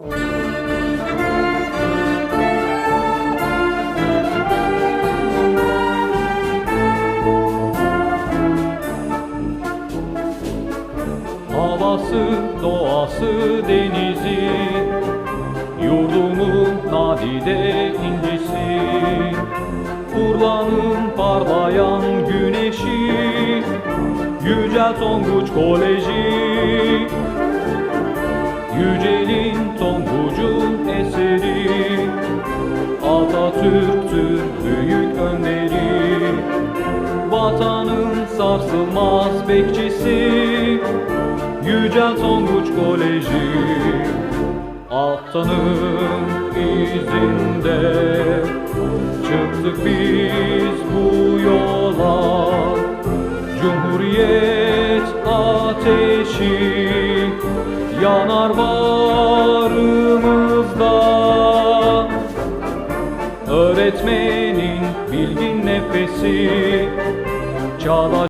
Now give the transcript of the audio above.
Havası, doğası, denizi Yurdumun nadide incisi. Urla'nın parlayan güneşi Yücel Tonguç Koleji Vatanın sarsılmaz bekçisi. Yücel Tonguç Koleji Altanın izinde. Çıktık biz bu yola Cumhuriyet ateşi. Yanar bağrımızda Öğretmenin bilgin nefesi. Çağdaş